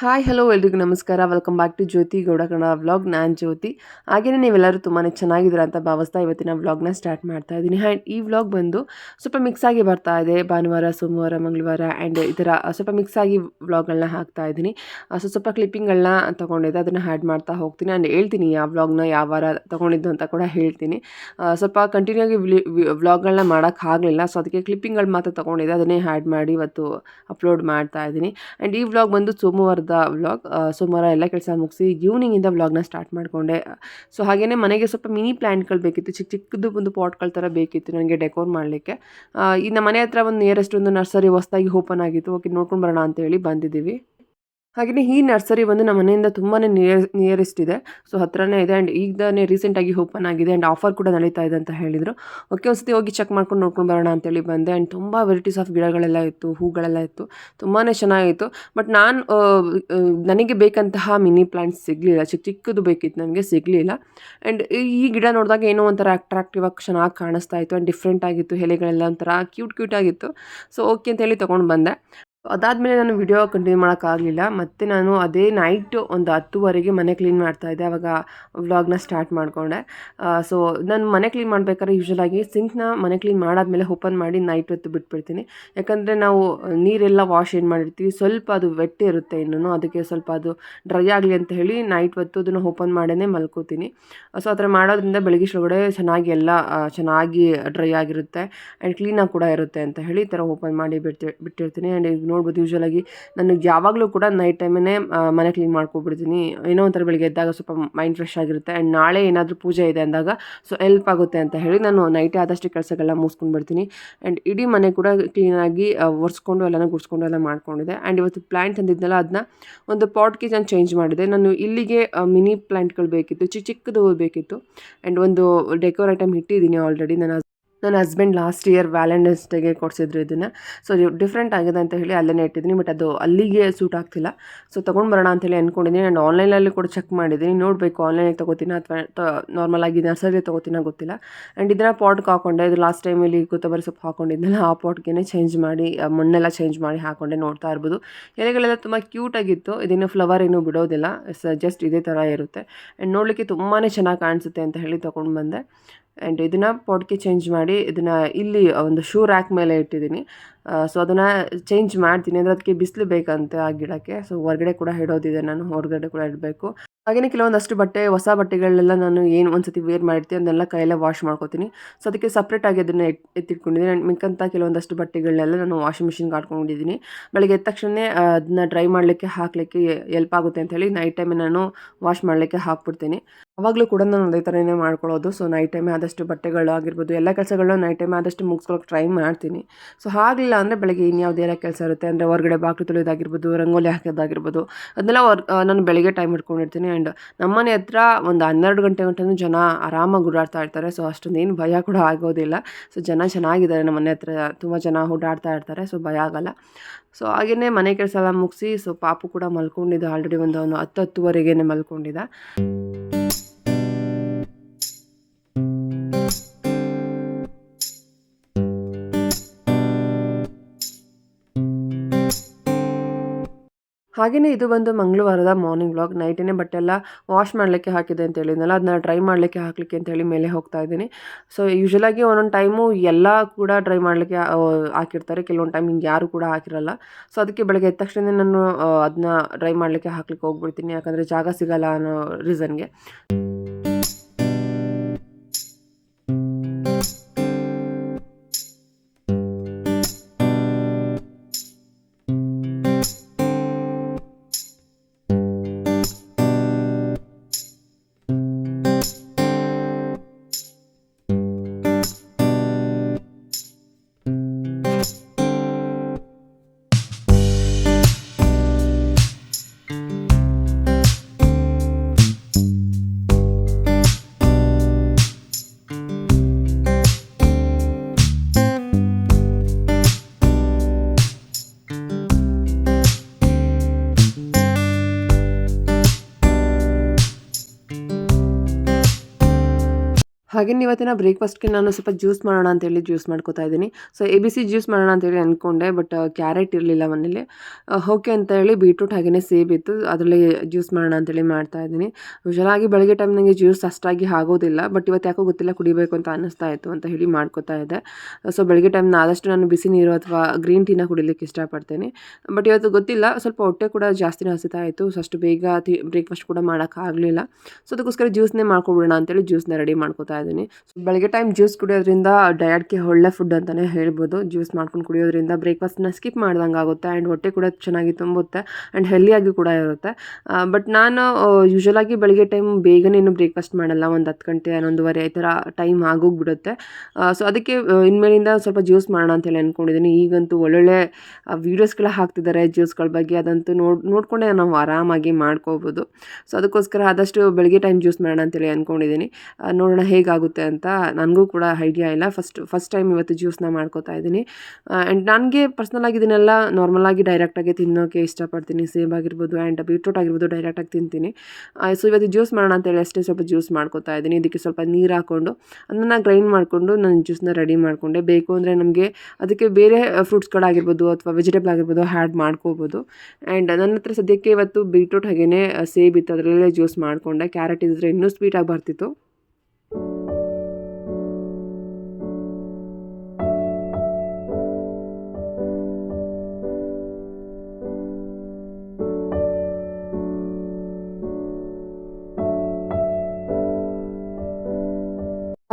Hi, hello ಎಲ್ರಿಗೂ ನಮಸ್ಕಾರ. Welcome back to Jyoti Gowda Kannada vlog ನಾನು ಜ್ಯೋತಿ. ಹಾಗೆಯೇ ನೀವೆಲ್ಲರೂ ತುಂಬಾ ಚೆನ್ನಾಗಿದ್ದೀರಾ ಅಂತ ಭಾವಿಸ್ತಾ ಇವತ್ತಿನ ವ್ಲಾಗ್ನ ಸ್ಟಾರ್ಟ್ ಮಾಡ್ತಾ ಇದ್ದೀನಿ. ಆ್ಯಂಡ್ ಈ ವ್ಲಾಗ್ ಬಂದು ಸ್ವಲ್ಪ ಮಿಕ್ಸ್ ಆಗಿ ಬರ್ತಾ ಇದೆ. ಭಾನುವಾರ, ಸೋಮವಾರ, ಮಂಗಳವಾರ ಆ್ಯಂಡ್ ಈ ಥರ ಸ್ವಲ್ಪ ಮಿಕ್ಸ್ ಆಗಿ ವ್ಲಾಗ್ಗಳನ್ನ ಹಾಕ್ತಾ ಇದ್ದೀನಿ. ಸೊ ಸ್ವಲ್ಪ ಕ್ಲಿಪ್ಪಿಂಗ್ಗಳನ್ನ ತೊಗೊಂಡಿದ್ದೆ. ಅದನ್ನು ಹ್ಯಾಡ್ ಮಾಡ್ತಾ ಹೋಗ್ತೀನಿ. ಆ್ಯಂಡ್ ಹೇಳ್ತೀನಿ ಯಾವ ವ್ಲಾಗ್ನ ಯಾವ ವಾರ ತೊಗೊಂಡಿದ್ದು ಅಂತ ಕೂಡ ಹೇಳ್ತೀನಿ. ಸ್ವಲ್ಪ ಕಂಟಿನ್ಯೂ ಆಗಿ ವ್ಲಾಗ್ಗಳನ್ನ ಮಾಡೋಕ್ಕಾಗಲಿಲ್ಲ ಸೊ ಅದಕ್ಕೆ ಕ್ಲಿಪ್ಪಿಂಗ್ಗಳು ಮಾತ್ರ ತೊಗೊಂಡಿದ್ದೆ. ಅದನ್ನೇ ಹ್ಯಾಡ್ ಮಾಡಿ ಇವತ್ತು ಅಪ್ಲೋಡ್ ಮಾಡ್ತಾ ಇದ್ದೀನಿ. ಆ್ಯಂಡ್ ಈ ವ್ಲಾಗ್ ಬಂದು ಸೋಮವಾರದ ವ್ಲಾಗ್. ಸುಮಾರ ಎಲ್ಲ ಕೆಲಸ ಮುಗಿಸಿ ಈವ್ನಿಂಗಿಂದ ವ್ಲಾಗ್ನ ಸ್ಟಾರ್ಟ್ ಮಾಡಿಕೊಂಡೆ. ಸೊ ಹಾಗೆಯೇ ಮನೆಗೆ ಸ್ವಲ್ಪ ಮಿನಿ ಪ್ಲ್ಯಾಂಟ್ಗಳು ಬೇಕಿತ್ತು. ಚಿಕ್ಕ ಚಿಕ್ಕದು ಒಂದು ಪಾಟ್ಗಳ ಥರ ಬೇಕಿತ್ತು ನನಗೆ ಡೆಕೋರ್ ಮಾಡಲಿಕ್ಕೆ. ಇನ್ನು ಮನೆ ಹತ್ರ ಒಂದು ನಿಯರೆಸ್ಟ್ ಒಂದು ನರ್ಸರಿ ಹೊಸ್ದಾಗಿ ಓಪನ್ ಆಗಿತ್ತು. ಓಕೆ, ನೋಡ್ಕೊಂಡು ಬರೋಣ ಅಂತ ಹೇಳಿ ಬಂದಿದ್ದೀವಿ. ಹಾಗೆಯೇ ಈ ನರ್ಸರಿ ಬಂದು ನಮ್ಮ ಮನೆಯಿಂದ ತುಂಬಾ ನಿಯರ್ ನಿಯರೆಸ್ಟ್ ಇದೆ. ಸೊ ಹತ್ರನೇ ಇದೆ ಆ್ಯಂಡ್ ಈಗನೇ ರೀಸೆಂಟಾಗಿ ಓಪನ್ ಆಗಿದೆ ಆ್ಯಂಡ್ ಆಫರ್ ಕೂಡ ನಡೀತಾ ಇದೆ ಅಂತ ಹೇಳಿದರು. ಓಕೆ ಒಂದ್ಸತಿ ಹೋಗಿ ಚೆಕ್ ಮಾಡ್ಕೊಂಡು ನೋಡ್ಕೊಂಡು ಬರೋಣ ಅಂತೇಳಿ ಬಂದೆ ಆ್ಯಂಡ್ ತುಂಬ ವೆರೈಟೀಸ್ ಆಫ್ ಗಿಡಗಳೆಲ್ಲ ಇತ್ತು, ಹೂಗಳೆಲ್ಲ ಇತ್ತು. ತುಂಬಾ ಚೆನ್ನಾಗಿತ್ತು. ಬಟ್ ನಾನು ನನಗೆ ಬೇಕಂತಹ ಮಿನಿ ಪ್ಲ್ಯಾಂಟ್ಸ್ ಸಿಗಲಿಲ್ಲ. ಚಿಕ್ಕ ಚಿಕ್ಕದು ಬೇಕಿತ್ತು ನನಗೆ, ಸಿಗಲಿಲ್ಲ. ಆ್ಯಂಡ್ ಈ ಗಿಡ ನೋಡಿದಾಗ ಏನೋ ಒಂಥರ ಅಟ್ರಾಕ್ಟಿವ್ ಆಗಿ ಚೆನ್ನಾಗಿ ಕಾಣಿಸ್ತಾ ಇತ್ತು ಆ್ಯಂಡ್ ಡಿಫ್ರೆಂಟ್ ಆಗಿತ್ತು, ಎಲೆಗಳೆಲ್ಲ ಒಂಥರ ಕ್ಯೂಟ್ ಕ್ಯೂಟ್ ಆಗಿತ್ತು. ಸೊ ಓಕೆ ಅಂತೇಳಿ ತೊಗೊಂಡು ಬಂದೆ. ಅದಾದಮೇಲೆ ನಾನು ವಿಡಿಯೋ ಕಂಟಿನ್ಯೂ ಮಾಡೋಕ್ಕಾಗಲಿಲ್ಲ. ಮತ್ತು ನಾನು ಅದೇ ನೈಟು ಒಂದು ಹತ್ತುವರೆಗೆ ಮನೆ ಕ್ಲೀನ್ ಮಾಡ್ತಾ ಇದ್ದೆ. ಆವಾಗ ವ್ಲಾಗ್ನ ಸ್ಟಾರ್ಟ್ ಮಾಡಿಕೊಂಡೆ. ಸೊ ನಾನು ಮನೆ ಕ್ಲೀನ್ ಮಾಡಬೇಕಾದ್ರೆ ಯೂಶ್ವಲಾಗಿ ಸಿಂಕ್ನ ಮನೆ ಕ್ಲೀನ್ ಮಾಡಾದಮೇಲೆ ಓಪನ್ ಮಾಡಿ ನೈಟ್ ಹೊತ್ತು ಬಿಟ್ಬಿಡ್ತೀನಿ. ಯಾಕಂದರೆ ನಾವು ನೀರೆಲ್ಲ ವಾಶ್ ಏನು ಮಾಡಿರ್ತೀವಿ. ಸ್ವಲ್ಪ ಅದು ವೆಟ್ ಇರುತ್ತೆ ಇನ್ನೂ ಅದಕ್ಕೆ ಸ್ವಲ್ಪ ಅದು ಡ್ರೈ ಆಗಲಿ ಅಂತ ಹೇಳಿ ನೈಟ್ ಹೊತ್ತು ಅದನ್ನು ಓಪನ್ ಮಾಡೇ ಮಲ್ಕೋತೀನಿ. ಸೊ ಆ ಥರ ಮಾಡೋದ್ರಿಂದ ಬೆಳಗ್ಗೆ ಒಳಗಡೆ ಚೆನ್ನಾಗಿ ಎಲ್ಲ ಚೆನ್ನಾಗಿ ಡ್ರೈ ಆಗಿರುತ್ತೆ. ಆ್ಯಂಡ್ ಕ್ಲೀನಾಗಿ ಕೂಡ ಇರುತ್ತೆ ಅಂತ ಹೇಳಿ ಈ ಥರ ಓಪನ್ ಮಾಡಿ ಬಿಡ್ತಿ, ಬಿಟ್ಟಿರ್ತೀನಿ. ಆ್ಯಂಡ್ ಈಗ ನೋಡ್ಬೋದು ಯೂಶ್ವಲಾಗಿ ನನಗೆ ಯಾವಾಗಲೂ ಕೂಡ ನೈಟ್ ಟೈಮೇ ಮನೆ ಕ್ಲೀನ್ ಮಾಡ್ಕೊಬಿಡ್ತೀನಿ. ಏನೋ ಒಂಥರ ಬೆಳಿಗ್ಗೆ ಎದ್ದಾಗ ಸ್ವಲ್ಪ ಮೈಂಡ್ ಫ್ರೆಶ್ ಆಗಿರುತ್ತೆ. ಆ್ಯಂಡ್ ನಾಳೆ ಏನಾದರೂ ಪೂಜೆ ಇದೆ ಅಂದಾಗ ಸೊ ಎಲ್ಪ್ ಆಗುತ್ತೆ ಅಂತ ಹೇಳಿ ನಾನು ನೈಟೇ ಆದಷ್ಟು ಕೆಲಸಗಳನ್ನ ಮುಗಿಸ್ಕೊಂಡು ಬಿಡ್ತೀನಿ ಆ್ಯಂಡ್ ಇಡೀ ಮನೆ ಕೂಡ ಕ್ಲೀನಾಗಿ ಒರೆಸ್ಕೊಂಡು ಎಲ್ಲನೂ ಗುಡಿಸ್ಕೊಂಡು ಎಲ್ಲ ಮಾಡ್ಕೊಂಡಿದೆ. ಆ್ಯಂಡ್ ಇವತ್ತು ಪ್ಲ್ಯಾಂಟ್ ತಂದಿದ್ನಲ್ಲ ಅದನ್ನ ಒಂದು ಪಾಟ್ಗೆ ನಾನು ಚೇಂಜ್ ಮಾಡಿದೆ. ನಾನು ಇಲ್ಲಿಗೆ ಮಿನಿ ಪ್ಲ್ಯಾಂಟ್ಗಳು ಬೇಕಿತ್ತು, ಚಿಕ್ಕ ಚಿಕ್ಕದು ಬೇಕಿತ್ತು. ಆ್ಯಂಡ್ ಒಂದು ಡೆಕೋರ್ ಐಟಮ್ ಇಟ್ಟಿದ್ದೀನಿ ಆಲ್ರೆಡಿ ನನ್ನ ನನ್ನ ಹಸ್ಬೆಂಡ್ ಲಾಸ್ಟ್ ಇಯರ್ ವ್ಯಾಲೆಂಟೈನ್ಸ್ ಡೇಗೆ ಕೊಡಿಸಿದ್ರು ಇದನ್ನು. ಸೊ ಡಿಫ್ರೆಂಟ್ ಆಗಿದೆ ಅಂತ ಹೇಳಿ ಅಲ್ಲೇ ಇಟ್ಟಿದ್ದೀನಿ ಬಟ್ ಅದು ಅಲ್ಲಿಗೆ ಸೂಟ್ ಆಗ್ತಿಲ್ಲ. ಸೊ ತೊಗೊಂಡು ಬರೋಣ ಅಂತೇಳಿ ಅಂದ್ಕೊಂಡಿದ್ದೀನಿ ನಾನು ಆನ್ಲೈನಲ್ಲಿ ಕೂಡ ಚೆಕ್ ಮಾಡಿದ್ದೀನಿ. ನೋಡಬೇಕು ಆನ್ಲೈನಿಗೆ ತೊಗೋತೀನ ಅಥವಾ ನಾರ್ಮಲ್ ಆಗಿ ನರ್ಸರಿ ತೊಗೋತೀನ ಗೊತ್ತಿಲ್ಲ. ಆ್ಯಂಡ್ ಇದನ್ನ ಪಾಟ್ಗೆ ಹಾಕೊಂಡೆ. ಇದು ಲಾಸ್ಟ್ ಟೈಮಲ್ಲಿ ಕೊತ್ತಂಬರಿ ಸೊಪ್ಪು ಹಾಕೊಂಡಿದ್ದೆನಲ್ಲ ಆ ಪಾಟ್ಗೆ ಚೇಂಜ್ ಮಾಡಿ ಮಣ್ಣೆಲ್ಲ ಚೇಂಜ್ ಮಾಡಿ ಹಾಕೊಂಡೆ ನೋಡ್ತಾ ಇರ್ಬೋದು. ಎಲೆಗಳೆಲ್ಲ ತುಂಬ ಕ್ಯೂಟಾಗಿತ್ತು ಇದನ್ನು ಫ್ಲವರ್ ಏನೂ ಬಿಡೋದಿಲ್ಲ. ಜಸ್ಟ್ ಇದೇ ಥರ ಇರುತ್ತೆ. ಆ್ಯಂಡ್ ನೋಡಲಿಕ್ಕೆ ತುಂಬಾ ಚೆನ್ನಾಗಿ ಕಾಣಿಸುತ್ತೆ ಅಂತ ಹೇಳಿ ತೊಗೊಂಡು ಬಂದೆ. ಆ್ಯಂಡ್ ಇದನ್ನು ಪಾಟ್ಗೆ ಚೇಂಜ್ ಮಾಡಿ ಇದನ್ನು ಇಲ್ಲಿ ಒಂದು ಶೂ ರ್ಯಾಕ್ ಮೇಲೆ ಇಟ್ಟಿದ್ದೀನಿ. ಸೊ ಅದನ್ನು ಚೇಂಜ್ ಮಾಡ್ತೀನಿ. ಅಂದರೆ ಅದಕ್ಕೆ ಬಿಸಿಲು ಬೇಕಂತೆ ಆ ಗಿಡಕ್ಕೆ. ಸೊ ಹೊರಗಡೆ ಕೂಡ ಇಡೋದಿದೆ ನಾನು. ಹೊರಗಡೆ ಕೂಡ ಇಡಬೇಕು. ಹಾಗೆಯೇ ಕೆಲವೊಂದಷ್ಟು ಬಟ್ಟೆ, ಹೊಸ ಬಟ್ಟೆಗಳೆಲ್ಲ ನಾನು ಏನು ಒಂದ್ಸತಿ ವೇರ್ ಮಾಡಿರ್ತೀನಿ ಅದನ್ನೆಲ್ಲ ಕೈಯಲ್ಲೇ ವಾಶ್ ಮಾಡ್ಕೋತೀನಿ. ಸೊ ಅದಕ್ಕೆ ಸಪ್ರೇಟಾಗಿ ಅದನ್ನು ಎತ್ ಎತ್ತಿಟ್ಕೊಂಡಿದ್ದೀನಿ. ಆ್ಯಂಡ್ ಮಿಕ್ಕಂಥ ಕೆಲವೊಂದಷ್ಟು ಬಟ್ಟೆಗಳನ್ನೆಲ್ಲ ನಾನು ವಾಷಿಂಗ್ ಮಿಷಿನ್ಗೆ ಹಾಕೊಂಡಿದ್ದೀನಿ ಬೆಳಗ್ಗೆ ಎದ್ದ ತಕ್ಷಣ ಅದನ್ನ ಡ್ರೈ ಮಾಡಲಿಕ್ಕೆ, ಹಾಕಲಿಕ್ಕೆ ಎಲ್ಪ್ ಆಗುತ್ತೆ ಅಂತ ಹೇಳಿ ನೈಟ್ ಟೈಮೇ ನಾನು ವಾಶ್ ಮಾಡಲಿಕ್ಕೆ ಹಾಕ್ಬಿಡ್ತೀನಿ. ಅವಾಗಲೂ ಕೂಡ ನಾನು ಅದೇ ಥರನೇ ಮಾಡ್ಕೊಳ್ಳೋದು. ಸೊ ನೈಟ್ ಟೈಮೇ ಆದಷ್ಟು ಬಟ್ಟೆಗಳು ಆಗಿರ್ಬೋದು, ಎಲ್ಲ ಕೆಲಸಗಳನ್ನ ನೈಟ್ ಟೈಮ್ ಆದಷ್ಟು ಮುಗಿಸ್ಕೊಳಕ್ಕೆ ಟ್ರೈ ಮಾಡ್ತೀನಿ. ಸೊ ಆಗಲಿಲ್ಲ ಅಂದರೆ ಬೆಳಗ್ಗೆ ಇನ್ಯಾವುದೆಲ್ಲ ಕೆಲಸ ಇರುತ್ತೆ ಅಂದರೆ ಹೊರಗಡೆ ಬಾಗಿಲು ತೊಳೆಯೋದಾಗಿರ್ಬೋದು, ರಂಗೋಲಿ ಹಾಕೋದಾಗಿರ್ಬೋದು ಅದನ್ನೆಲ್ಲ ವರ್ ನಾನು ಬೆಳಗ್ಗೆ ಟೈಮ್ ಇಟ್ಕೊಂಡಿರ್ತೀನಿ ಆ್ಯಂಡ್ ನಮ್ಮನೆ ಹತ್ರ ಒಂದು ಹನ್ನೆರಡು ಗಂಟೆ ಗಂಟೆನೂ ಜನ ಆರಾಮಾಗಿ ಓಡಾಡ್ತಾ ಇರ್ತಾರೆ. ಸೊ ಅಷ್ಟೊಂದು ಏನು ಭಯ ಕೂಡ ಆಗೋದಿಲ್ಲ. ಸೊ ಜನ ಚೆನ್ನಾಗಿದ್ದಾರೆ ನಮ್ಮ ಮನೆ ಹತ್ರ. ತುಂಬ ಜನ ಓಡಾಡ್ತಾ ಇರ್ತಾರೆ. ಸೊ ಭಯ ಆಗಲ್ಲ. ಸೊ ಹಾಗೆಯೇ ಮನೆ ಕೆಲಸ ಎಲ್ಲ ಮುಗಿಸಿ ಸೊ ಪಾಪು ಕೂಡ ಮಲ್ಕೊಂಡಿದ್ದ ಆಲ್ರೆಡಿ ಒಂದು ಅವನು ಹತ್ತು ಹತ್ತುವರೆಗೇ ಮಲ್ಕೊಂಡಿದ್ದ. ಹಾಗೆಯೇ ಇದು ಬಂದು ಮಂಗಳವಾರದ ಮಾರ್ನಿಂಗ್ ವ್ಲಾಗ್ ನೈಟೇ ಬಟ್ಟೆ ಎಲ್ಲ ವಾಶ್ ಮಾಡಲಿಕ್ಕೆ ಹಾಕಿದೆ ಅಂತ ಹೇಳಿದ್ನಲ್ಲ, ಅದನ್ನ ಡ್ರೈ ಮಾಡಲಿಕ್ಕೆ ಹಾಕಲಿಕ್ಕೆ ಅಂತ ಹೇಳಿ ಮೇಲೆ ಹೋಗ್ತಾ ಇದ್ದೀನಿ. ಸೊ ಯೂಶ್ವಲಾಗಿ ಒಂದೊಂದು ಟೈಮು ಎಲ್ಲ ಕೂಡ ಡ್ರೈ ಮಾಡಲಿಕ್ಕೆ ಹಾಕಿರ್ತಾರೆ. ಕೆಲವೊಂದು ಟೈಮ್ ಹಿಂಗೆ ಯಾರು ಕೂಡ ಹಾಕಿರಲ್ಲ. ಸೊ ಅದಕ್ಕೆ ಬೆಳಗ್ಗೆ ಎದ್ದ ತಕ್ಷಣ ನಾನು ಅದನ್ನ ಡ್ರೈ ಮಾಡಲಿಕ್ಕೆ ಹಾಕ್ಲಿಕ್ಕೆ ಹೋಗ್ಬಿಡ್ತೀನಿ. ಯಾಕಂದರೆ ಜಾಗ ಸಿಗಲ್ಲ ಅನ್ನೋ ರೀಸನ್ಗೆ ಹಾಗೇನೆ ಇವತ್ತಿನ ಬ್ರೇಕ್ಫಾಸ್ಟ್ಗೆ ನಾನು ಸ್ವಲ್ಪ ಜ್ಯೂಸ್ ಮಾಡೋಣ ಅಂತೇಳಿ ಜ್ಯೂಸ್ ಮಾಡ್ಕೋತಾ ಇದ್ದೀನಿ. So A B C juice ಮಾಡೋಣ ಅಂತೇಳಿ ಅಂದ್ಕೊಂಡೆ ಬಟ್ ಕ್ಯಾರೆಟ್ ಇರಲಿಲ್ಲ ಮನೇಲಿ. ಓಕೆ ಅಂತ ಹೇಳಿ ಬೀಟ್ರೂಟ್ ಹಾಗೆಯೇ ಸೇಬ್ ಇತ್ತು. ಅದರಲ್ಲಿ ಜ್ಯೂಸ್ ಮಾಡೋಣ ಅಂತೇಳಿ ಮಾಡ್ತಾ ಇದ್ದೀನಿ. ಯೂಶಲಾಗಿ ಬೆಳಗ್ಗೆ ಟೈಮ್ ನನಗೆ ಜ್ಯೂಸ್ ಅಷ್ಟಾಗಿ ಆಗೋದಿಲ್ಲ ಬಟ್ ಇವತ್ತು ಯಾಕೋ ಗೊತ್ತಿಲ್ಲ, ಕುಡಿಬೇಕು ಅಂತ ಅನ್ನಿಸ್ತಾ ಇತ್ತು ಅಂತ ಹೇಳಿ ಮಾಡ್ಕೋತಾ ಇದ್ದೆ. ಸೊ ಬೆಳಗ್ಗೆ ಟೈಮ್ ಆದಷ್ಟು ನಾನು ಬಿಸಿ ನೀರು ಅಥವಾ ಗ್ರೀನ್ ಟೀನ ಕುಡಿಲಿಕ್ಕೆ ಇಷ್ಟಪಡ್ತೇನೆ. ಬಟ್ ಇವತ್ತು ಗೊತ್ತಿಲ್ಲ, ಸ್ವಲ್ಪ ಹೊಟ್ಟೆ ಕೂಡ ಜಾಸ್ತಿನೇ ಹಸಿತಾ ಇತ್ತು. ಸೊ ಅಷ್ಟು ಬೇಗ ಬ್ರೇಕ್ಫಾಸ್ಟ್ ಕೂಡ ಮಾಡೋಕ್ಕಾಗಲಿಲ್ಲ. ಸೊ ಅದಕ್ಕೋಸ್ಕರ ಜ್ಯೂಸ್ನೇ ಮಾಡ್ಕೊಬಿಡೋಣ ಅಂತೇಳಿ ಜ್ಯೂಸ್ನ ರೆಡಿ ಮಾಡ್ಕೋತಾ ಇದ್ದೀನಿ. ಸೊ ಬೆಳಗ್ಗೆ ಟೈಮ್ ಜ್ಯೂಸ್ ಕುಡಿಯೋದ್ರಿಂದ ಡಯಟ್ಗೆ ಒಳ್ಳೆ ಫುಡ್ ಅಂತಲೇ ಹೇಳ್ಬೋದು. ಜ್ಯೂಸ್ ಮಾಡ್ಕೊಂಡು ಕುಡಿಯೋದ್ರಿಂದ ಬ್ರೇಕ್ಫಾಸ್ಟ್ನ ಸ್ಕಿಪ್ ಮಾಡ್ದಂಗೆ ಆಗುತ್ತೆ ಆ್ಯಂಡ್ ಹೊಟ್ಟೆ ಕೂಡ ಚೆನ್ನಾಗಿ ತುಂಬುತ್ತೆ ಆ್ಯಂಡ್ ಹೆಲ್ದಿಯಾಗಿ ಕೂಡ ಇರುತ್ತೆ. ಬಟ್ ನಾನು ಯೂಶ್ವಲಾಗಿ ಬೆಳಗ್ಗೆ ಟೈಮ್ ಬೇಗನೆ ಏನು ಬ್ರೇಕ್ಫಾಸ್ಟ್ ಮಾಡಲ್ಲ. ಒಂದು ಹತ್ತು ಗಂಟೆ, ಹನ್ನೊಂದುವರೆ ಈ ಥರ ಟೈಮ್ ಆಗೋಗ್ಬಿಡುತ್ತೆ. ಸೊ ಅದಕ್ಕೆ ಇನ್ಮೇಲಿಂದ ಸ್ವಲ್ಪ ಜ್ಯೂಸ್ ಮಾಡೋಣ ಅಂತೇಳಿ ಅಂದ್ಕೊಂಡಿದ್ದೀನಿ ಈಗಂತೂ ಒಳ್ಳೊಳ್ಳೆ ವೀಡಿಯೋಸ್ಗಳ ಹಾಕ್ತಿದ್ದಾರೆ ಜ್ಯೂಸ್ಗಳ ಬಗ್ಗೆ. ಅದಂತೂ ನೋಡ್, ನೋಡಿಕೊಂಡೆ ನಾವು ಆರಾಮಾಗಿ ಮಾಡ್ಕೋಬೋದು. ಸೊ ಅದಕ್ಕೋಸ್ಕರ ಆದಷ್ಟು ಬೆಳಗ್ಗೆ ಟೈಮ್ ಜ್ಯೂಸ್ ಮಾಡೋಣ ಅಂತೇಳಿ ಅಂದ್ಕೊಂಡಿದ್ದೀನಿ ನೋಡೋಣ ಹೇಗಾಗುತ್ತೆ ಅಂತ ನನಗೂ ಕೂಡ ಐಡಿಯಾ ಇಲ್ಲ. ಫಸ್ಟ್ ಫಸ್ಟ್ ಟೈಮ್ ಇವತ್ತು ಜ್ಯೂಸ್ನ ಮಾಡ್ಕೋತಾ ಇದ್ದೀನಿ. ಆ್ಯಂಡ್ ನನಗೆ ಪರ್ಸ್ನಲಾಗಿ ಇದನ್ನೆಲ್ಲ ನಾರ್ಮಲಾಗಿ ಡೈರೆಕ್ಟಾಗಿ ತಿನ್ನೋಕ್ಕೆ ಇಷ್ಟಪಡ್ತೀನಿ. ಸೇಬ್ ಆಗಿರ್ಬೋದು ಆ್ಯಂಡ್ ಬೀಟ್ರೂಟ್ ಆಗಿರ್ಬೋದು ಡೈರೆಕ್ಟಾಗಿ ತಿಂತೀನಿ. ಸೊ ಇವತ್ತು ಜ್ಯೂಸ್ ಮಾಡೋಣ ಅಂತೇಳಿ ಅಷ್ಟೇ ಸ್ವಲ್ಪ ಜ್ಯೂಸ್ ಮಾಡ್ಕೋತಾ ಇದ್ದೀನಿ. ಇದಕ್ಕೆ ಸ್ವಲ್ಪ ನೀರು ಹಾಕ್ಕೊಂಡು ಅದನ್ನು ಗ್ರೈಂಡ್ ಮಾಡಿಕೊಂಡು ನಾನು ಜ್ಯೂಸ್ನ ರೆಡಿ ಮಾಡಿಕೊಂಡೆ. ಬೇಕು ಅಂದರೆ ನಮಗೆ ಅದಕ್ಕೆ ಬೇರೆ ಫ್ರೂಟ್ಸ್ಗಳಾಗಿರ್ಬೋದು ಅಥವಾ ವೆಜಿಟೇಬಲ್ ಆಗಿರ್ಬೋದು ಹ್ಯಾಡ್ ಮಾಡ್ಕೋಬೋದು. ಆ್ಯಂಡ್ ನನ್ನ ಹತ್ರ ಸದ್ಯಕ್ಕೆ ಇವತ್ತು ಬೀಟ್ರೂಟ್ ಹಾಗೆಯೇ ಸೇಬ್ ಇತ್ತು. ಅದರಲ್ಲೇ ಜ್ಯೂಸ್ ಮಾಡಿಕೊಂಡೆ. ಕ್ಯಾರೆಟ್ ಇದ್ದರೆ ಇನ್ನೂ ಸ್ವೀಟಾಗಿ ಬರ್ತಿತ್ತು.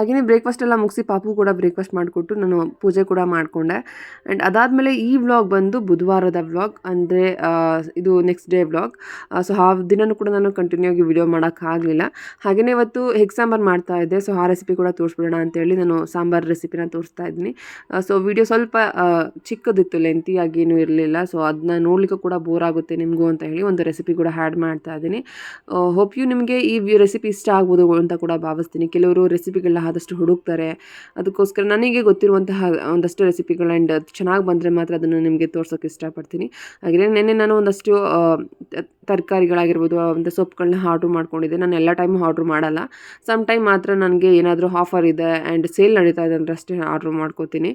ಹಾಗೆಯೇ ಬ್ರೇಕ್ಫಾಸ್ಟ್ ಎಲ್ಲ ಮುಗಿಸಿ ಪಾಪು ಕೂಡ ಬ್ರೇಕ್ಫಾಸ್ಟ್ ಮಾಡಿಕೊಟ್ಟು ನಾನು ಪೂಜೆ ಕೂಡ ಮಾಡಿಕೊಂಡೆ. ಆ್ಯಂಡ್ ಅದಾದಮೇಲೆ ಈ ವ್ಲಾಗ್ ಬಂದು ಬುಧವಾರದ ವ್ಲಾಗ್ ಅಂದರೆ ಇದು ನೆಕ್ಸ್ಟ್ ಡೇ ವ್ಲಾಗ್ ಸೊ ಆ ದಿನನೂ ಕೂಡ ನಾನು ಕಂಟಿನ್ಯೂ ಆಗಿ ವಿಡಿಯೋ ಮಾಡೋಕ್ಕಾಗಲಿಲ್ಲ ಹಾಗೆಯೇ ಇವತ್ತು ಹೆಗ್ ಸಾಂಬಾರು ಮಾಡ್ತಾ ಇದ್ದೆ ಸೊ ಆ ರೆಸಿಪಿ ಕೂಡ ತೋರಿಸ್ಬಿಡೋಣ ಅಂತೇಳಿ ನಾನು ಸಾಂಬಾರು ರೆಸಿಪಿನ ತೋರಿಸ್ತಾ ಇದ್ದೀನಿ. ಸೊ ವಿಡಿಯೋ ಸ್ವಲ್ಪ ಚಿಕ್ಕದಿತ್ತು ಲೆಂತಿಯಾಗಿ ಏನೂ ಇರಲಿಲ್ಲ. ಸೊ ಅದನ್ನ ನೋಡ್ಲಿಕ್ಕೂ ಕೂಡ ಬೋರ್ ಆಗುತ್ತೆ ನಿಮಗೂ ಅಂತ ಹೇಳಿ ಒಂದು ರೆಸಿಪಿ ಕೂಡ ಆ್ಯಡ್ ಮಾಡ್ತಾ ಇದ್ದೀನಿ. ಹೋಪ್ ಯು ನಿಮಗೆ ಈ ರೆಸಿಪಿ ಇಷ್ಟ ಆಗ್ಬೋದು ಅಂತ ಕೂಡ ಭಾವಿಸ್ತೀನಿ. ಕೆಲವರು ರೆಸಿಪಿಗಳನ್ನ ಆದಷ್ಟು ಹುಡುಕ್ತಾರೆ. ಅದಕ್ಕೋಸ್ಕರ ನನಗೆ ಗೊತ್ತಿರುವಂತಹ ಒಂದಷ್ಟು ರೆಸಿಪಿಗಳು ಆ್ಯಂಡ್ ಚೆನ್ನಾಗಿ ಬಂದರೆ ಮಾತ್ರ ಅದನ್ನು ನಿಮಗೆ ತೋರ್ಸೋಕ್ಕೆ ಇಷ್ಟಪಡ್ತೀನಿ. ಹಾಗೆ ನೆನ್ನೆ ನಾನು ಒಂದಷ್ಟು ತರಕಾರಿಗಳಾಗಿರ್ಬೋದು ಒಂದು ಸೊಪ್ಪುಗಳನ್ನ ಆರ್ಡ್ರ್ ಮಾಡ್ಕೊಂಡಿದ್ದೆ. ನಾನು ಎಲ್ಲ ಟೈಮ್ ಆರ್ಡ್ರ್ ಮಾಡಲ್ಲ. ಸಮ್ ಟೈಮ್ ಮಾತ್ರ ನನಗೆ ಏನಾದರೂ ಆಫರ್ ಇದೆ ಆ್ಯಂಡ್ ಸೇಲ್ ನಡೀತಾ ಇದೆ ಅಂದರೆ ಅಷ್ಟೇ ಆರ್ಡ್ರ್ ಮಾಡ್ಕೋತೀನಿ.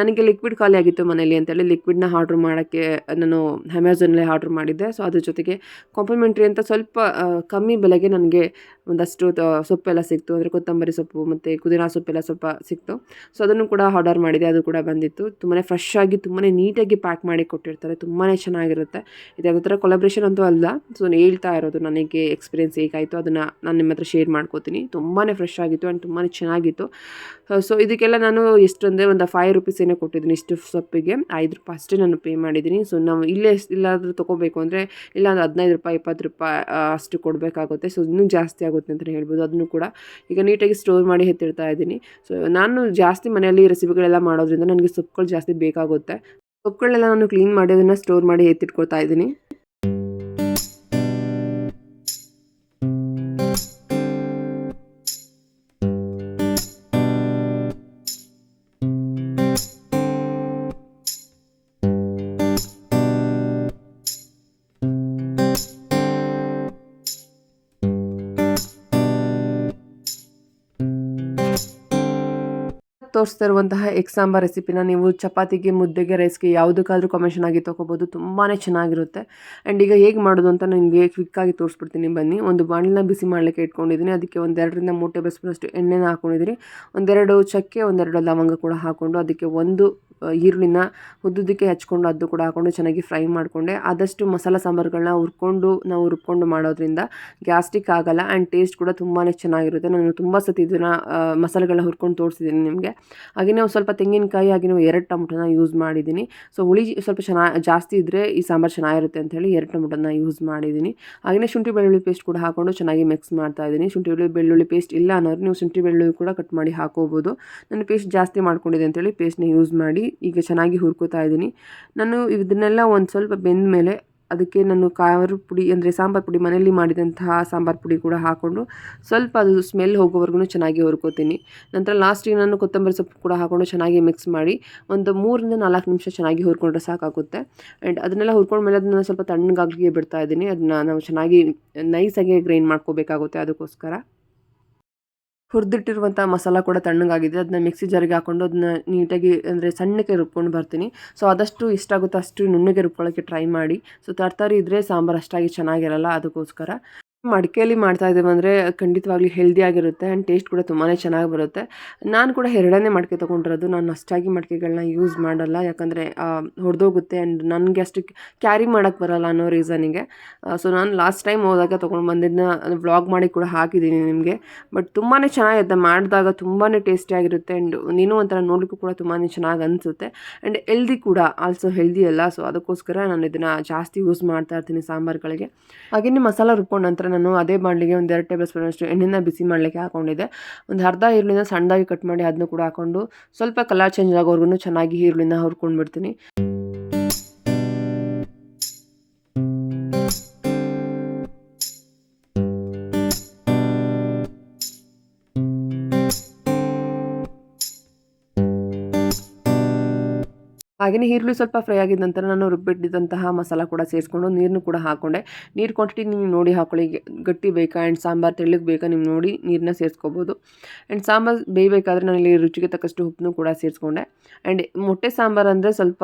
ನನಗೆ ಲಿಕ್ವಿಡ್ ಖಾಲಿ ಆಗಿತ್ತು ಮನೇಲಿ ಅಂತೇಳಿ ಲಿಕ್ವಿಡ್ನ ಆರ್ಡ್ರ್ ಮಾಡೋಕ್ಕೆ ನಾನು ಅಮೆಝಾನಲ್ಲೇ ಆರ್ಡ್ರ್ ಮಾಡಿದ್ದೆ. ಸೊ ಅದ್ರ ಜೊತೆಗೆ ಕಾಂಪ್ಲಿಮೆಂಟ್ರಿ ಅಂತ ಸ್ವಲ್ಪ ಕಮ್ಮಿ ಬೆಲೆಗೆ ನನಗೆ ಒಂದಷ್ಟು ಸೊಪ್ಪೆಲ್ಲ ಸಿಕ್ತು. ಅಂದರೆ ಕೊತ್ತಂಬರಿ ಸೊಪ್ಪು ಮತ್ತು ಕುದಿನ ಸೊಪ್ಪೆಲ್ಲ ಸ್ವಲ್ಪ ಸಿಕ್ತು. ಸೊ ಅದನ್ನು ಕೂಡ ಆರ್ಡರ್ ಮಾಡಿದೆ. ಅದು ಕೂಡ ಬಂದಿತ್ತು. ತುಂಬಾ ಫ್ರೆಶ್ ಆಗಿ ತುಂಬಾ ನೀಟಾಗಿ ಪ್ಯಾಕ್ ಮಾಡಿ ಕೊಟ್ಟಿರ್ತಾರೆ. ತುಂಬಾ ಚೆನ್ನಾಗಿರುತ್ತೆ. ಇದು ಯಾವುದೇ ಥರ ಕೊಲಾಬ್ರೇಷನ್ ಅಂತೂ ಅಲ್ಲ. ಸೊ ಹೇಳ್ತಾ ಇರೋದು ನನಗೆ ಎಕ್ಸ್ಪೀರಿಯನ್ಸ್ ಹೇಗಾಯಿತು ಅದನ್ನು ನಾನು ನಿಮ್ಮ ಹತ್ರ ಶೇರ್ ಮಾಡ್ಕೋತೀನಿ. ತುಂಬಾ ಫ್ರೆಶ್ ಆಗಿತ್ತು ಆ್ಯಂಡ್ ತುಂಬಾ ಚೆನ್ನಾಗಿತ್ತು. ಸೊ ಇದಕ್ಕೆಲ್ಲ ನಾನು ಎಷ್ಟೊಂದೇ ಒಂದು ಫೈವ್ ರುಪೀಸ್ ಕೊಟ್ಟಿದ್ದೀನಿ ಇಷ್ಟು ಸೊಪ್ಪಿಗೆ. ಐದು ರೂಪಾಯಿ ಅಷ್ಟೇ ನಾನು ಪೇ ಮಾಡಿದ್ದೀನಿ. ಸೊ ನಾವು ಇಲ್ಲೇ ಇಲ್ಲಾದರೂ ತೊಗೋಬೇಕು ಅಂದರೆ ಇಲ್ಲ ಒಂದು ಹದಿನೈದು ರೂಪಾಯಿ, ಇಪ್ಪತ್ತು ರೂಪಾಯಿ ಅಷ್ಟು ಕೊಡಬೇಕಾಗುತ್ತೆ. ಸೊ ಇನ್ನೂ ಜಾಸ್ತಿ ಆಗುತ್ತೆ. ಅಂತಲೇ ಹೇಳ್ಬೋದು. ಅದನ್ನು ಕೂಡ ಈಗ ನೀಟಾಗಿ ಸ್ಟೋರ್ ಮಾಡಿ ಎತ್ತಿಡ್ತಾ ಇದ್ದೀನಿ. ಸೊ ನಾನು ಜಾಸ್ತಿ ಮನೆಯಲ್ಲಿ ರೆಸಿಪಿಗಳೆಲ್ಲ ಮಾಡೋದ್ರಿಂದ ನನಗೆ ಸೊಪ್ಪುಗಳು ಜಾಸ್ತಿ ಬೇಕಾಗುತ್ತೆ. ಸೊಪ್ಪುಗಳನ್ನೆಲ್ಲ ನಾನು ಕ್ಲೀನ್ ಮಾಡಿ ಅದನ್ನು ಸ್ಟೋರ್ ಮಾಡಿ ಎತ್ತಿಟ್ಕೊಳ್ತಾ ಇದ್ದೀನಿ. ತೋರಿಸ್ತಾ ಇರುವಂತಹ ಎಗ್ ಸಾಂಬಾರ್ ರೆಸಿಪಿನ ನೀವು ಚಪಾತಿಗೆ, ಮುದ್ದೆಗೆ ರೈಸ್ಗೆ ಯಾವುದಕ್ಕಾದ್ರೂ ಕಾಂಬಿನೇಷನ್ ಆಗಿ ತೊಗೋಬೋದು. ತುಂಬಾ ಚೆನ್ನಾಗಿರುತ್ತೆ. ಆ್ಯಂಡ್ ಈಗ ಹೇಗೆ ಮಾಡೋದು ಅಂತ ನನಗೆ ಕ್ವಿಕ್ಕಾಗಿ ತೋರಿಸ್ಬಿಡ್ತೀನಿ. ಬನ್ನಿ. ಒಂದು ಬಾಣಲಿನ ಬಿಸಿ ಮಾಡಲಿಕ್ಕೆ ಇಟ್ಕೊಂಡಿದ್ದೀನಿ. ಅದಕ್ಕೆ ಒಂದೆರಡರಿಂದ ಮೂರು ಟೇಬಲ್ ಸ್ಪೂನಷ್ಟು ಎಣ್ಣೆನ ಹಾಕ್ಕೊಂಡಿದ್ದೀನಿ ಒಂದೆರಡು ಚಕ್ಕೆ, ಒಂದೆರಡು ಲವಂಗ ಕೂಡ ಹಾಕ್ಕೊಂಡು ಅದಕ್ಕೆ ಒಂದು ಈರುಳ್ಳಿನ ಉದ್ದುದಕ್ಕೆ ಹಚ್ಕೊಂಡು ಅದು ಕೂಡ ಹಾಕ್ಕೊಂಡು ಚೆನ್ನಾಗಿ ಫ್ರೈ ಮಾಡಿಕೊಂಡೆ. ಆದಷ್ಟು ಮಸಾಲ ಸಾಂಬಾರುಗಳನ್ನ ಹುರ್ಕೊಂಡು ನಾವು ಹುರ್ಕೊಂಡು ಮಾಡೋದ್ರಿಂದ ಗ್ಯಾಸ್ಟಿಕ್ ಆಗಲ್ಲ ಆ್ಯಂಡ್ ಟೇಸ್ಟ್ ಕೂಡ ತುಂಬಾ ಚೆನ್ನಾಗಿರುತ್ತೆ. ನಾನು ತುಂಬ ಸತಿ ಇದನ್ನು ಮಸಾಲೆಗಳನ್ನ ಹುರ್ಕೊಂಡು ತೋರಿಸಿದ್ದೀನಿ ನಿಮಗೆ. ಹಾಗೆಯೇ ಒಂದು ಸ್ವಲ್ಪ ತೆಂಗಿನಕಾಯಿ ಹಾಗೆ ನಾವು ಎರಡು ಟೊಮೊಟೊನ ಯೂಸ್ ಮಾಡಿದ್ದೀನಿ. ಸೊ ಹುಳಿ ಸ್ವಲ್ಪ ಚೆನ್ನಾಗಿ ಜಾಸ್ತಿ ಇದ್ದರೆ ಈ ಸಾಂಬಾರು ಚೆನ್ನಾಗಿರುತ್ತೆ ಅಂತೇಳಿ ಎರಡು ಟೊಮೊಟೊನ ಯೂಸ್ ಮಾಡಿದ್ದೀನಿ. ಹಾಗೆಯೇ ಶುಂಠಿ ಬೆಳ್ಳುಳ್ಳಿ ಪೇಸ್ಟ್ ಕೂಡ ಹಾಕೊಂಡು ಚೆನ್ನಾಗಿ ಮಿಕ್ಸ್ ಮಾಡ್ತಾ ಇದ್ದೀನಿ. ಶುಂಠಿ ಬೆಳ್ಳುಳ್ಳಿ ಬೆಳ್ಳುಳ್ಳಿ ಪೇಸ್ಟ್ ಇಲ್ಲ ಅನ್ನೋರು ನೀವು ಶುಂಠಿ ಬೆಳ್ಳುಳ್ಳಿ ಕೂಡ ಕಟ್ ಮಾಡಿ ಹಾಕೋಬೋದು. ನಾನು ಪೇಸ್ಟ್ ಜಾಸ್ತಿ ಮಾಡ್ಕೊಂಡಿದೆ ಅಂತೇಳಿ ಪೇಸ್ಟ್ನ ಯೂಸ್ ಮಾಡಿ ಈಗ ಚೆನ್ನಾಗಿ ಹುರ್ಕೋತಾ ಇದ್ದೀನಿ. ನಾನು ಇದನ್ನೆಲ್ಲ ಒಂದು ಸ್ವಲ್ಪ ಬೆಂದ ಮೇಲೆ ಅದಕ್ಕೆ ನಾನು ಖಾರ ಪುಡಿ ಅಂದರೆ ಸಾಂಬಾರು ಪುಡಿ ಮನೆಯಲ್ಲಿ ಮಾಡಿದಂತಹ ಸಾಂಬಾರು ಪುಡಿ ಕೂಡ ಹಾಕ್ಕೊಂಡು ಸ್ವಲ್ಪ ಅದು ಸ್ಮೆಲ್ ಹೋಗೋವರೆಗೂ ಚೆನ್ನಾಗಿ ಹುರ್ಕೋತೀನಿ. ನಂತರ ಲಾಸ್ಟಿಗೆ ನಾನು ಕೊತ್ತಂಬರಿ ಸೊಪ್ಪು ಕೂಡ ಹಾಕ್ಕೊಂಡು ಚೆನ್ನಾಗಿ ಮಿಕ್ಸ್ ಮಾಡಿ ಒಂದು ಮೂರರಿಂದ ನಾಲ್ಕು ನಿಮಿಷ ಚೆನ್ನಾಗಿ ಹುರ್ಕೊಂಡ್ರೆ ಸಾಕಾಗುತ್ತೆ. ಆ್ಯಂಡ್ ಅದನ್ನೆಲ್ಲ ಹುರ್ಕೊಂಡ ಮೇಲೆ ಅದನ್ನು ಸ್ವಲ್ಪ ತಣ್ಣಗಾಗಲಿಕ್ಕೆ ಬಿಡ್ತಾ ಇದ್ದೀನಿ. ಅದನ್ನ ನಾವು ಚೆನ್ನಾಗಿ ನೈಸಾಗಿ ಗ್ರೈಂಡ್ ಮಾಡ್ಕೋಬೇಕಾಗುತ್ತೆ ಅದಕ್ಕೋಸ್ಕರ. ಹುರಿದಿಟ್ಟಿರುವಂಥ ಮಸಾಲ ಕೂಡ ತಣ್ಣಗಾಗಿದೆ. ಅದನ್ನ ಮಿಕ್ಸಿ ಜಾರಿಗೆ ಹಾಕೊಂಡು ಅದನ್ನ ನೀಟಾಗಿ ಅಂದರೆ ಸಣ್ಣಕ್ಕೆ ರುಬ್ಕೊಂಡು ಬರ್ತೀನಿ. ಸೊ ಆದಷ್ಟು ಆಗುತ್ತೆ ಅಷ್ಟು ನುಣ್ಣಗೆ ರುಬ್ಕೊಳ್ಳೋಕ್ಕೆ ಟ್ರೈ ಮಾಡಿ. ಸೊ ತರಕಾರಿ ಇದ್ದರೆ ಸಾಂಬಾರು ಅಷ್ಟಾಗಿ ಚೆನ್ನಾಗಿರಲ್ಲ, ಅದಕ್ಕೋಸ್ಕರ. ಮಡಿಕೆಯಲ್ಲಿ ಮಾಡ್ತಾ ಇದ್ದೀವಿ ಅಂದರೆ ಖಂಡಿತವಾಗ್ಲೂ ಹೆಲ್ದಿಯಾಗಿರುತ್ತೆ ಆ್ಯಂಡ್ ಟೇಸ್ಟ್ ಕೂಡ ತುಂಬಾ ಚೆನ್ನಾಗಿ ಬರುತ್ತೆ. ನಾನು ಕೂಡ ಎರಡನೇ ಮಡಿಕೆ ತೊಗೊಂಡಿರೋದು. ನಾನು ಅಷ್ಟಾಗಿ ಮಡಿಕೆಗಳನ್ನ ಯೂಸ್ ಮಾಡಲ್ಲ. ಯಾಕಂದರೆ ಹೊಡೆದೋಗುತ್ತೆ ಆ್ಯಂಡ್ ನನಗೆ ಅಷ್ಟು ಕ್ಯಾರಿ ಮಾಡೋಕ್ಕೆ ಬರಲ್ಲ ಅನ್ನೋ ರೀಸನಿಗೆ ಸೊ ನಾನು ಲಾಸ್ಟ್ ಟೈಮ್ ಹೋದಾಗ ತೊಗೊಂಡು ಬಂದಿದ್ದನ್ನ ವ್ಲಾಗ್ ಮಾಡಿ ಕೂಡ ಹಾಕಿದ್ದೀನಿ ನಿಮಗೆ. ಬಟ್ ತುಂಬಾ ಚೆನ್ನಾಗಿರುತ್ತೆ ಮಾಡಿದಾಗ ತುಂಬಾ ಟೇಸ್ಟಿಯಾಗಿರುತ್ತೆ ಆ್ಯಂಡ್ ನೀನು ಒಂಥರ ನೋಡಲಿಕ್ಕೂ ಕೂಡ ತುಂಬಾ ಚೆನ್ನಾಗಿ ಅನಿಸುತ್ತೆ. ಆ್ಯಂಡ್ ಹೆಲ್ದಿ ಕೂಡ ಆಲ್ಸೋ ಹೆಲ್ದಿ ಅಲ್ಲ. ಸೊ ಅದಕ್ಕೋಸ್ಕರ ನಾನು ಇದನ್ನು ಜಾಸ್ತಿ ಯೂಸ್ ಮಾಡ್ತಾ ಇರ್ತೀನಿ ಸಾಂಬಾರುಗಳಿಗೆ. ಹಾಗೆಯೇ ಮಸಾಲ ರುಬ್ಕೊಂಡ ನಂತರ ನಾನು ಅದೇ ಬಾಣಲಿಗೆ ಒಂದು ಎರಡು ಟೇಬಲ್ ಸ್ಪೂನ್ ಅಷ್ಟು ಎಣ್ಣೆನ ಬಿಸಿ ಮಾಡಲಿಕ್ಕೆ ಹಾಕೊಂಡಿದ್ದೆ. ಒಂದು ಅರ್ಧ ಈರುಳ್ಳಿನ ಸಣ್ಣದಾಗಿ ಕಟ್ ಮಾಡಿ ಅದನ್ನು ಕೂಡ ಹಾಕೊಂಡು ಸ್ವಲ್ಪ ಕಲರ್ ಚೇಂಜ್ ಆಗೋವರೆಗೂ ಚೆನ್ನಾಗಿ ಈರುಳ್ಳಿನ ಹುರ್ಕೊಂಡು ಹಾಗೆಯೇ ಈರುಳ್ಳಿ ಸ್ವಲ್ಪ ಫ್ರೈ ಆಗಿದ ನಂತರ ನಾನು ರುಬ್ಬಿಟ್ಟಿದ್ದಂತಹ ಮಸಾಲ ಕೂಡ ಸೇರಿಸ್ಕೊಂಡು ನೀರನ್ನು ಕೂಡ ಹಾಕ್ಕೊಂಡೆ ನೀರು ಕ್ವಾಂಟಿಟಿ ನೀವು ನೋಡಿ ಹಾಕೊಳ್ಳಿ. ಗಟ್ಟಿ ಬೇಕಾ ಆ್ಯಂಡ್ ಸಾಂಬಾರು ತೆಳ್ಳಗೆ ಬೇಕಾ ನೀವು ನೋಡಿ ನೀರನ್ನ ಸೇರಿಸ್ಕೋಬೋದು. ಆ್ಯಂಡ್ ಸಾಂಬಾರು ಬೇಯಬೇಕಾದ್ರೆ ನಾನು ಇಲ್ಲಿ ರುಚಿಗೆ ತಕ್ಕಷ್ಟು ಉಪ್ಪನ್ನು ಕೂಡ ಸೇರಿಸ್ಕೊಂಡೆ. ಆ್ಯಂಡ್ ಮೊಟ್ಟೆ ಸಾಂಬಾರು ಅಂದರೆ ಸ್ವಲ್ಪ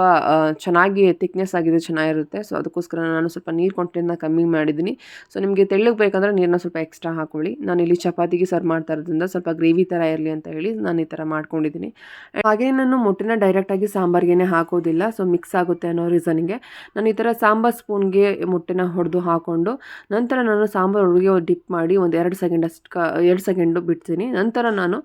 ಚೆನ್ನಾಗಿ ತಿಕ್ನೆಸ್ ಆಗಿದೆ ಚೆನ್ನಾಗಿರುತ್ತೆ. ಸೊ ಅದಕ್ಕೋಸ್ಕರ ನಾನು ಸ್ವಲ್ಪ ನೀರು ಕ್ವಾಂಟಿಟಿನ ಕಮ್ಮಿ ಮಾಡಿದ್ದೀನಿ. ಸೊ ನಿಮಗೆ ತೆಳ್ಳಗೆ ಬೇಕಂದರೆ ನೀರನ್ನ ಸ್ವಲ್ಪ ಎಕ್ಸ್ಟ್ರಾ ಹಾಕೊಳ್ಳಿ. ನಾನು ಇಲ್ಲಿ ಚಪಾತಿಗೆ ಸರ್ವ್ ಮಾಡ್ತಾ ಇರೋದ್ರಿಂದ ಸ್ವಲ್ಪ ಗ್ರೇವಿ ಥರ ಇರಲಿ ಅಂತ ಹೇಳಿ ನಾನು ಈ ಥರ ಮಾಡ್ಕೊಂಡಿದ್ದೀನಿ. ಹಾಗೆ ನಾನು ಮೊಟ್ಟೆನ ಡೈರೆಕ್ಟಾಗಿ ಸಾಂಬಾರಿಗೆ ಹಾಕಿ ಹಾಕೋದಿಲ್ಲ. ಸೊ ಮಿಕ್ಸ್ ಆಗುತ್ತೆ ಅನ್ನೋ ರೀಸನಿಗೆ ನಾನು ಈ ಥರ ಸಾಂಬಾರ್ ಸ್ಪೂನ್ಗೆ ಮೊಟ್ಟೆನ ಹೊಡೆದು ಹಾಕ್ಕೊಂಡು ನಂತರ ನಾನು ಸಾಂಬಾರು ಒಳಗೆ ಡಿಪ್ ಮಾಡಿ ಒಂದು ಎರಡು ಸೆಕೆಂಡ್ ಅಷ್ಟು ಕ, ಎರಡು ಸೆಕೆಂಡು ಬಿಡ್ತೀನಿ. ನಂತರ ನಾನು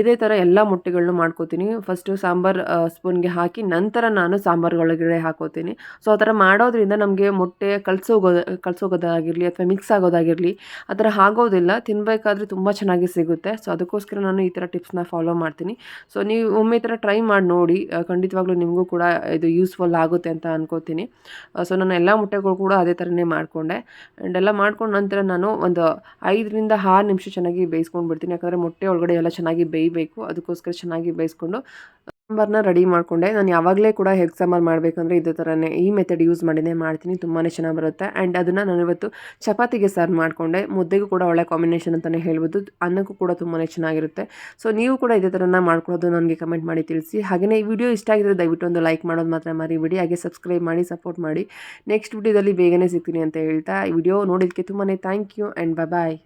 ಇದೇ ಥರ ಎಲ್ಲ ಮೊಟ್ಟೆಗಳನ್ನೂ ಮಾಡ್ಕೋತೀನಿ. ಫಸ್ಟು ಸಾಂಬಾರು ಸ್ಪೂನ್ಗೆ ಹಾಕಿ, ನಂತರ ನಾನು ಸಾಂಬಾರು ಒಳಗಡೆ ಹಾಕೋತೀನಿ. ಸೊ ಆ ಥರ ಮಾಡೋದ್ರಿಂದ ನಮಗೆ ಮೊಟ್ಟೆ ಕಲಸೋಗೋ, ಕಲಸೋಗೋದಾಗಿರಲಿ ಅಥವಾ ಮಿಕ್ಸ್ ಆಗೋದಾಗಿರಲಿ, ಆ ಥರ ಆಗೋದಿಲ್ಲ. ತಿನ್ನಬೇಕಾದ್ರೆ ತುಂಬ ಚೆನ್ನಾಗಿ ಸಿಗುತ್ತೆ. ಸೊ ಅದಕ್ಕೋಸ್ಕರ ನಾನು ಈ ಥರ ಟಿಪ್ಸ್ನ ಫಾಲೋ ಮಾಡ್ತೀನಿ. ಸೊ ನೀವು ಒಮ್ಮೆ ಈ ಥರ ಟ್ರೈ ಮಾಡಿ ನೋಡಿ. ಖಂಡಿತವಾಗ್ಲೂ ನಿಮಗೂ ಕೂಡ ಇದು ಯೂಸ್ಫುಲ್ ಆಗುತ್ತೆ ಅಂತ ಅನ್ಕೋತೀನಿ. ಸೊ ನಾನು ಎಲ್ಲ ಮುಟ್ಟೆಗಳು ಕೂಡ ಅದೇ ಥರನೇ ಮಾಡಿಕೊಂಡೆ. ಆ್ಯಂಡ್ ಎಲ್ಲ ಮಾಡ್ಕೊಂಡು ನಂತರ ನಾನು ಒಂದು ಐದರಿಂದ ಆರು ನಿಮಿಷ ಚೆನ್ನಾಗಿ ಬೇಯಿಸ್ಕೊಂಡು ಬಿಡ್ತೀನಿ ಯಾಕಂದರೆ ಮೊಟ್ಟೆ ಒಳಗಡೆ ಎಲ್ಲ ಚೆನ್ನಾಗಿ ಬೇಯಬೇಕು. ಅದಕ್ಕೋಸ್ಕರ ಚೆನ್ನಾಗಿ ಬೇಯಿಸ್ಕೊಂಡು ಸಾಂಬಾರನ್ನ ರೆಡಿ ಮಾಡಿಕೊಂಡೆ. ನಾನು ಯಾವಾಗಲೇ ಕೂಡ ಹೆಗ್ ಸಾಂಬಾರು ಮಾಡಬೇಕಂದ್ರೆ ಇದೇ ಥರನೇ ಈ ಮೆಥಡ್ ಯೂಸ್ ಮಾಡಿನೇ ಮಾಡ್ತೀನಿ. ತುಂಬಾ ಚೆನ್ನಾಗಿ ಬರುತ್ತೆ. ಆ್ಯಂಡ್ ಅದನ್ನು ನಾನು ಇವತ್ತು ಚಪಾತಿಗೆ ಸರ್ವ್ ಮಾಡಿಕೊಂಡೆ. ಮುದ್ದೆಗೂ ಕೂಡ ಒಳ್ಳೆ ಕಾಂಬಿನೇಷನ್ ಅಂತಲೇ ಹೇಳ್ಬೋದು. ಅನ್ನಕ್ಕೂ ಕೂಡ ತುಂಬಾ ಚೆನ್ನಾಗಿರುತ್ತೆ. ಸೊ ನೀವು ಕೂಡ ಇದೇ ಥರನ ಮಾಡ್ಕೊಳ್ಳೋದು ನನಗೆ ಕಮೆಂಟ್ ಮಾಡಿ ತಿಳಿಸಿ. ಹಾಗೆಯೇ ಈ ವಿಡಿಯೋ ಇಷ್ಟ ಆಗಿದ್ರೆ ದಯವಿಟ್ಟು ಒಂದು ಲೈಕ್ ಮಾಡೋದು ಮಾತ್ರ ಮರಿಬಿಡಿ. ಹಾಗೆ ಸಬ್ಸ್ಕ್ರೈಬ್ ಮಾಡಿ ಸಪೋರ್ಟ್ ಮಾಡಿ. ನೆಕ್ಸ್ಟ್ ವಿಡಿಯೋದಲ್ಲಿ ಬೇಗನೆ ಸಿಗ್ತೀನಿ ಅಂತ ಹೇಳ್ತಾ ಈ ವಿಡಿಯೋ ನೋಡಿದ್ದಕ್ಕೆ ತುಂಬಾ ಥ್ಯಾಂಕ್ ಯು ಆ್ಯಂಡ್ ಬಾಯ್